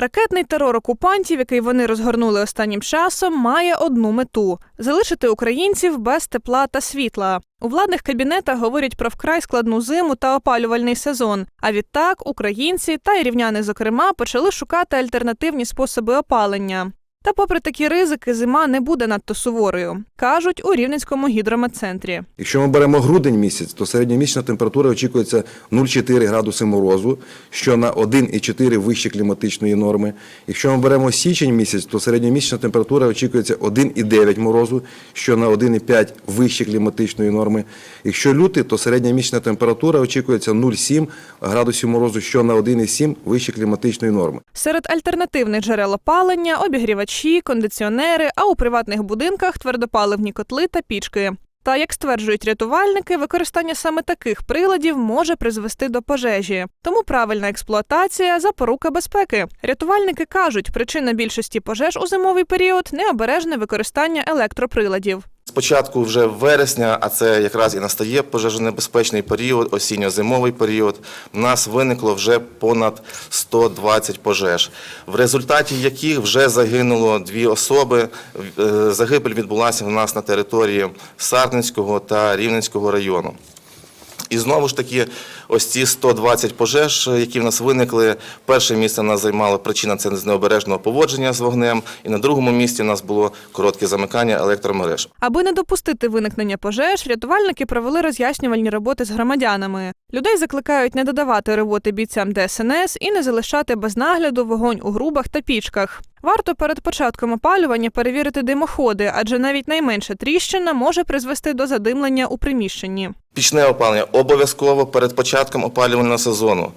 Ракетний терор окупантів, який вони розгорнули останнім часом, має одну мету залишити українців без тепла та світла. У владних кабінетах говорять про вкрай складну зиму та опалювальний сезон. А відтак українці та й рівняни, зокрема, почали шукати альтернативні способи опалення. Та, попри такі ризики, зима не буде надто суворою, кажуть у Рівненському гідрометцентрі. Якщо ми беремо грудень місяць, то середньомісячна температура очікується 0,4 градуси морозу, що на 1,4 вище кліматичної норми. Якщо ми беремо січень місяць, то середньомісячна температура очікується 1,9 морозу, що на 1,5 вище кліматичної норми. Якщо лютий, то середньомісячна температура очікується 0,7 градусів морозу, що на 1,7 вище кліматичної норми. Серед альтернативних джерел опалення обігрівачі, кондиціонери, а у приватних будинках твердопаливні котли та пічки. Та як стверджують рятувальники, використання саме таких приладів може призвести до пожежі. Тому правильна експлуатація запорука безпеки. Рятувальники кажуть, причина більшості пожеж у зимовий період необережне використання електроприладів. Спочатку вже вересня, а це якраз і настає пожежонебезпечний період, осінньо-зимовий період. У нас виникло вже понад 120 пожеж, в результаті яких вже загинуло дві особи. Е, Загибель відбулася у нас на території Сарненського та Рівненського району. І знову ж таки, ось ці 120 пожеж, які в нас виникли. Перше місце нас займала причина це з необережного поводження з вогнем, і на другому місці у нас було коротке замикання електромереж. Аби не допустити виникнення пожеж, рятувальники провели роз'яснювальні роботи з громадянами. Людей закликають не додавати роботи бійцям ДСНС і не залишати без нагляду вогонь у грубах та пічках. Варто перед початком опалювання перевірити димоходи, адже навіть найменша тріщина може призвести до задимлення у приміщенні. Пічне опалення обов'язково перед початком опалювального сезону.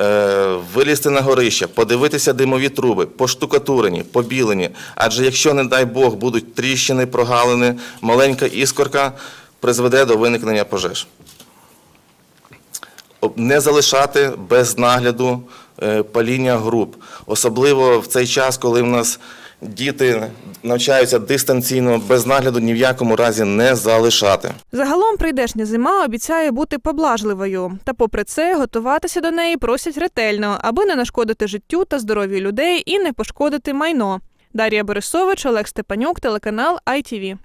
Е, Вилізти на горище, подивитися димові труби, поштукатурені, побілені. Адже якщо, не дай Бог, будуть тріщини, прогалини, маленька іскорка призведе до виникнення пожеж. Не залишати без нагляду е, паління груп, особливо в цей час, коли в нас діти навчаються дистанційно, без нагляду ні в якому разі не залишати. Загалом прийдешня зима обіцяє бути поблажливою. Та, попри це, готуватися до неї просять ретельно, аби не нашкодити життю та здоров'ю людей і не пошкодити майно. Дар'я Борисович, Олег Степанюк, телеканал ITV.